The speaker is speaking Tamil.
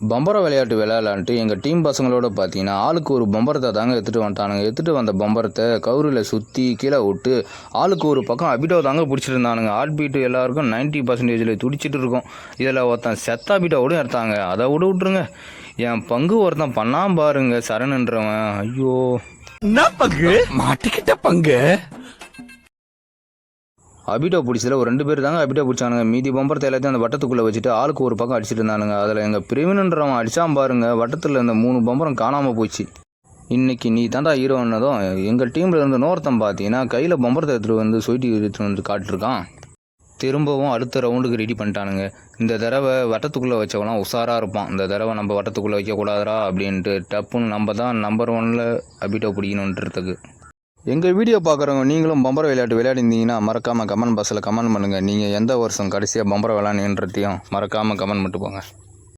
பம்பரம் விளையாட்டு விளையாடலான்ட்டு எங்கள் டீம் பசங்களோட பார்த்தீங்கன்னா ஆளுக்கு ஒரு பம்பரத்தை தாங்க எடுத்துகிட்டு வந்துட்டானுங்க. எடுத்துகிட்டு வந்த பம்பரத்தை கவுரில் சுற்றி கீழே விட்டு ஆளுக்கு ஒரு பக்கம் அபிட்டோ தாங்க பிடிச்சிருந்தானுங்க. ஹார்ட் பீட்டு எல்லாருக்கும் நைன்ட்டி பர்சன்டேஜில் துடிச்சிட்டு இருக்கும். இதில் ஒருத்தன் செத்தா பீட்டோட எடுத்தாங்க. அதை விட விட்ருங்க என் பங்கு ஒருத்தன் பண்ணாம பாருங்க சரணுன்றவன் ஐயோ. என்ன பங்கு? மாட்டிக்கிட்ட பங்கு. அபிட்டோ பிடிச்சதுல ஒரு ரெண்டு பேர் தாங்க அபிட்டோ பிடிச்சானுங்க மீதி பம்பரத்தை எல்லாத்தையும் அந்த வட்டத்துக்குள்ளே வச்சுட்டு ஆளுக்கு ஒரு பக்கம் அடிச்சுட்டு இருந்தானுங்க. அதில் எங்கள் பிரவீனன்றவன் அடித்தான் பாருங்க. வட்டத்தில் இந்த மூணு பம்பரம் காணாமல் போச்சு. இன்னைக்கு நீ தாண்டா ஹீரோன்னதும் எங்கள் டீமில் இருந்து இன்னொருத்தன் பார்த்தீங்கன்னா கையில் பம்பரத்தை எடுத்துகிட்டு வந்து சொயிட்டி எடுத்துகிட்டு வந்து காட்டிருக்கான். திரும்பவும் அடுத்த ரவுண்டுக்கு ரெடி பண்ணிட்டானுங்க. இந்த தடவை வட்டத்துக்குள்ளே வச்சவெல்லாம் உஷாராக இருப்பான். இந்த தடவை நம்ம வட்டத்துக்குள்ளே வைக்கக்கூடாதா அப்படின்ட்டு டப்புன்னு நம்ம தான் நம்பர் ஒனில் அபிட்டோ பிடிக்கணுன்றதுக்கு எங்கள் வீடியோ பார்க்குறவங்க நீங்களும் பம்பர விளையாட்டு விளையாடிருந்தீங்கன்னா மறக்காமல் கமெண்ட் பாக்ஸில் கமெண்ட் பண்ணுங்கள் நீங்கள் எந்த வருஷம் கடைசியாக பம்பர விளையாடுன்றதையும் மறக்காமல் கமெண்ட் பண்ணிட்டு போங்க.